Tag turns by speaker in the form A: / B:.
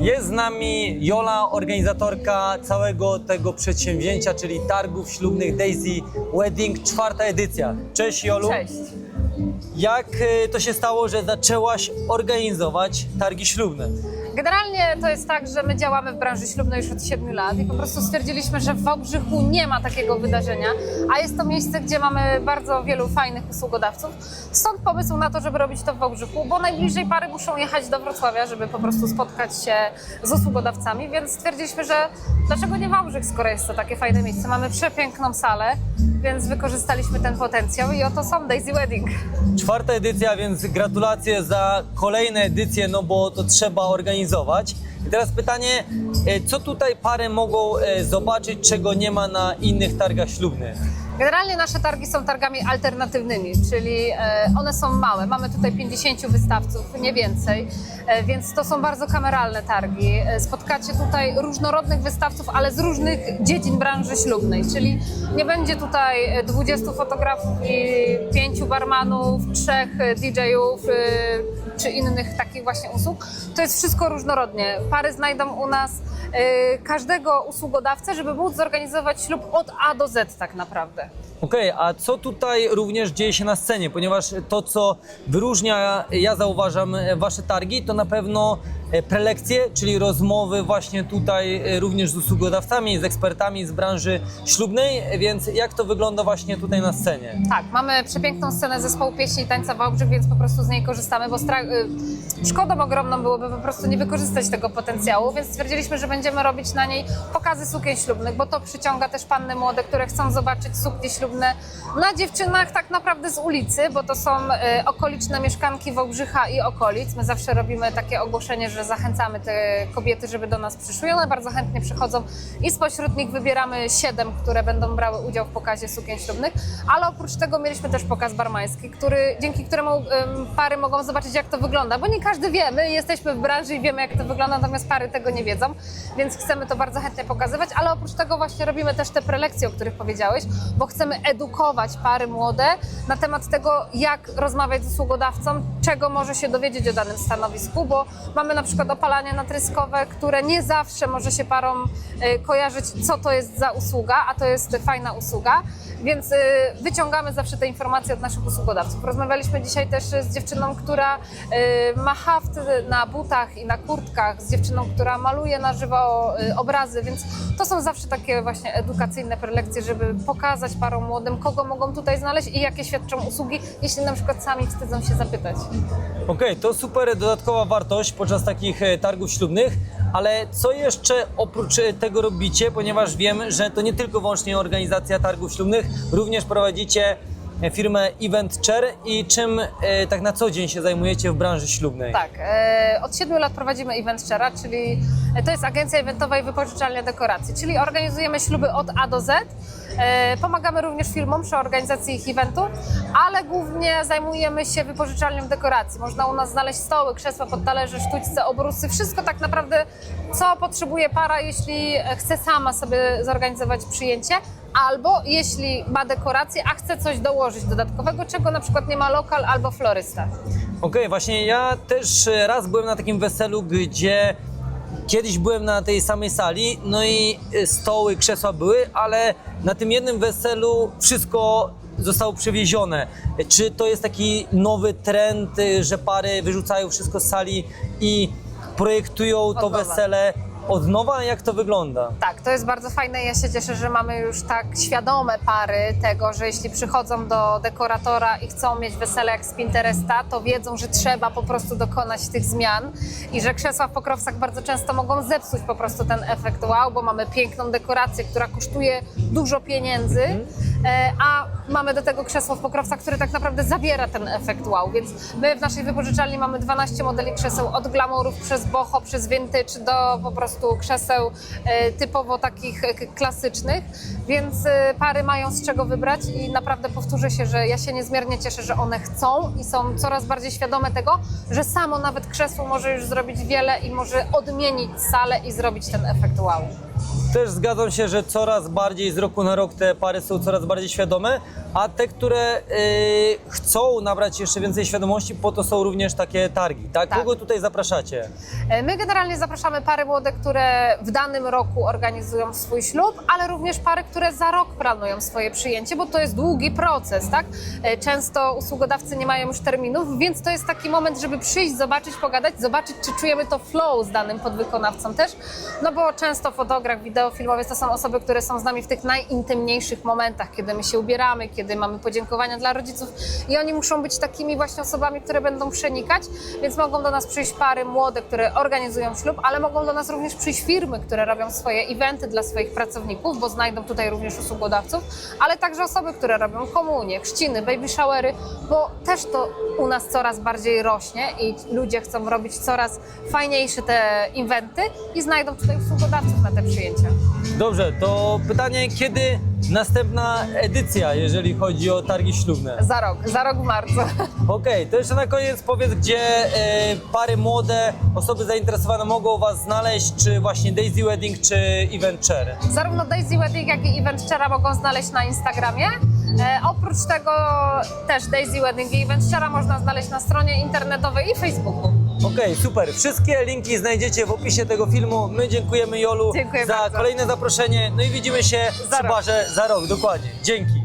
A: Jest z nami Jola, organizatorka całego tego przedsięwzięcia, czyli targów ślubnych Daisy Wedding, czwarta edycja. Cześć Jolu.
B: Cześć.
A: Jak e, to się stało, że zaczęłaś organizować targi ślubne?
B: Generalnie to jest tak, że my działamy w branży ślubnej już od 7 lat i po prostu stwierdziliśmy, że w Wałbrzychu nie ma takiego wydarzenia, a jest to miejsce, gdzie mamy bardzo wielu fajnych usługodawców. Stąd pomysł na to, żeby robić to w Wałbrzychu, bo najbliżej pary muszą jechać do Wrocławia, żeby po prostu spotkać się z usługodawcami, więc stwierdziliśmy, że dlaczego nie Wałbrzych, skoro jest to takie fajne miejsce. Mamy przepiękną salę, więc wykorzystaliśmy ten potencjał i oto są Daisy Wedding.
A: Czwarta edycja, więc gratulacje za kolejne edycje, no bo to trzeba organizować. I teraz pytanie, e, co tutaj pary mogą e, zobaczyć, czego nie ma na innych targach ślubnych?
B: Generalnie nasze targi są targami alternatywnymi, czyli e, one są małe. Mamy tutaj 50 wystawców, nie więcej, e, więc to są bardzo kameralne targi. E, Spotkacie tutaj różnorodnych wystawców, ale z różnych dziedzin branży ślubnej, czyli nie będzie tutaj e, 20 fotografów i 5 barmanów, 3 DJ-ów czy innych takich właśnie usług. To jest wszystko różnorodnie. Pary znajdą u nas każdego usługodawcę, żeby móc zorganizować ślub od A do Z tak naprawdę.
A: Okej, a co tutaj również dzieje się na scenie? Ponieważ to, co wyróżnia, ja zauważam, e, wasze targi, to na pewno e, prelekcje, czyli rozmowy właśnie tutaj e, również z usługodawcami, z ekspertami z branży ślubnej, więc jak to wygląda właśnie tutaj na scenie?
B: Tak, mamy przepiękną scenę zespołu pieśni i tańca Wałbrzych, więc po prostu z niej korzystamy, bo y, szkodą ogromną byłoby po prostu nie wykorzystać tego potencjału, więc stwierdziliśmy, że będziemy robić na niej pokazy sukien ślubnych, bo to przyciąga też panny młode, które chcą zobaczyć suknie ślubne na dziewczynach tak naprawdę z ulicy, bo to są y, okoliczne mieszkanki Wałbrzycha i okolic. My zawsze robimy takie ogłoszenie, że zachęcamy te kobiety, żeby do nas przyszły. One bardzo chętnie przychodzą i spośród nich wybieramy siedem, które będą brały udział w pokazie sukien ślubnych, ale oprócz tego mieliśmy też pokaz barmański, który, dzięki któremu em, pary mogą zobaczyć jak to wygląda, bo nie każdy wie, my jesteśmy w branży i wiemy jak to wygląda, natomiast pary tego nie wiedzą, więc chcemy to bardzo chętnie pokazywać, ale oprócz tego właśnie robimy też te prelekcje, o których powiedziałeś, bo chcemy edukować pary młode na temat tego, jak rozmawiać z usługodawcą, czego może się dowiedzieć o danym stanowisku, bo mamy na przykład opalanie natryskowe, które nie zawsze może się parom e, kojarzyć, co to jest za usługa, a to jest fajna usługa, więc e, wyciągamy zawsze te informacje od naszych usługodawców. Rozmawialiśmy dzisiaj też z dziewczyną, która e, ma haft na butach i na kurtkach, z dziewczyną, która maluje na żywo obrazy, więc to są zawsze takie właśnie edukacyjne prelekcje, żeby pokazać parom młodym, kogo mogą tutaj znaleźć i jakie świadczą usługi, jeśli na przykład sami wstydzą się zapytać.
A: Okej, to super dodatkowa wartość podczas takich e, targów ślubnych, ale co jeszcze oprócz e, tego robicie, ponieważ wiem, że to nie tylko wyłącznie organizacja targów ślubnych, również prowadzicie firmę Event Chair i czym e, tak na co dzień się zajmujecie w branży ślubnej?
B: Tak, e, od 7 lat prowadzimy Event Share'a, czyli e, to jest agencja eventowa i wypożyczalnia dekoracji, czyli organizujemy śluby od A do Z. E, pomagamy również firmom przy organizacji ich eventu, ale głównie zajmujemy się wypożyczalnią dekoracji. Można u nas znaleźć stoły, krzesła pod talerze, sztućce, obrusy, wszystko tak naprawdę, co potrzebuje para, jeśli chce sama sobie zorganizować przyjęcie, albo jeśli ma dekorację, a chce coś dołożyć dodatkowego, czego na przykład nie ma lokal albo florysta.
A: Okej, właśnie ja też e, raz byłem na takim weselu, gdzie kiedyś byłem na tej samej sali, no i e, stoły, krzesła były, ale na tym jednym weselu wszystko zostało przewiezione. Czy to jest taki nowy trend, e, że pary wyrzucają wszystko z sali i projektują to wesele od nowa? Jak to wygląda?
B: Tak, to jest bardzo fajne ja się cieszę, że mamy już tak świadome pary tego, że jeśli przychodzą do dekoratora i chcą mieć wesele jak z Pinteresta, to wiedzą, że trzeba po prostu dokonać tych zmian i że krzesła w pokrowcach bardzo często mogą zepsuć po prostu ten efekt wow, bo mamy piękną dekorację, która kosztuje dużo pieniędzy, e, a mamy do tego krzesło w pokrowcach, które tak naprawdę zabiera ten efekt wow, więc my w naszej wypożyczalni mamy 12 modeli krzeseł od glamourów przez boho, przez vintage do po prostu krzeseł e, typowo takich e, klasycznych, więc e, pary mają z czego wybrać i naprawdę powtórzę się, że ja się niezmiernie cieszę, że one chcą i są coraz bardziej świadome tego, że samo nawet krzesło może już zrobić wiele i może odmienić salę i zrobić ten efekt wow.
A: Też zgadzam się, że coraz bardziej z roku na rok te pary są coraz bardziej świadome, a te, które y, chcą nabrać jeszcze więcej świadomości, po to są również takie targi, tak?
B: Tak.
A: Kogo tutaj zapraszacie?
B: E, My generalnie zapraszamy pary młode, które w danym roku organizują swój ślub, ale również pary, które za rok planują swoje przyjęcie, bo to jest długi proces, tak? E, Często usługodawcy nie mają już terminów, więc to jest taki moment, żeby przyjść, zobaczyć, pogadać, zobaczyć, czy czujemy to flow z danym podwykonawcą też, no bo często fotograf, wideofilmowiec to są osoby, które są z nami w tych najintymniejszych momentach, kiedy my się ubieramy, kiedy mamy podziękowania dla rodziców i oni muszą być takimi właśnie osobami, które będą przenikać, więc mogą do nas przyjść pary młode, które organizują ślub, ale mogą do nas również przyjść firmy, które robią swoje eventy dla swoich pracowników, bo znajdą tutaj również usługodawców, ale także osoby, które robią komunie, chrzciny, baby showery, bo też to u nas coraz bardziej rośnie i ludzie chcą robić coraz fajniejsze te eventy i znajdą tutaj usługodawców na te przyjęcia.
A: Dobrze, to pytanie, kiedy następna edycja, jeżeli chodzi o targi ślubne?
B: Za rok, za rok w marcu.
A: Okej, to jeszcze na koniec powiedz, gdzie e, pary młode, osoby zainteresowane mogą Was znaleźć, czy właśnie Daisy Wedding, czy Event Chair.
B: Zarówno Daisy Wedding, jak i Event Chaira mogą znaleźć na Instagramie. E, oprócz tego też Daisy Wedding i Event Chaira można znaleźć na stronie internetowej i Facebooku.
A: Okej, super. Wszystkie linki znajdziecie w opisie tego filmu. My dziękujemy Jolu
B: Dziękuję
A: za
B: bardzo.
A: kolejne zaproszenie. No i widzimy się
B: Za
A: przy
B: rok.
A: barze za rok, dokładnie. Dzięki.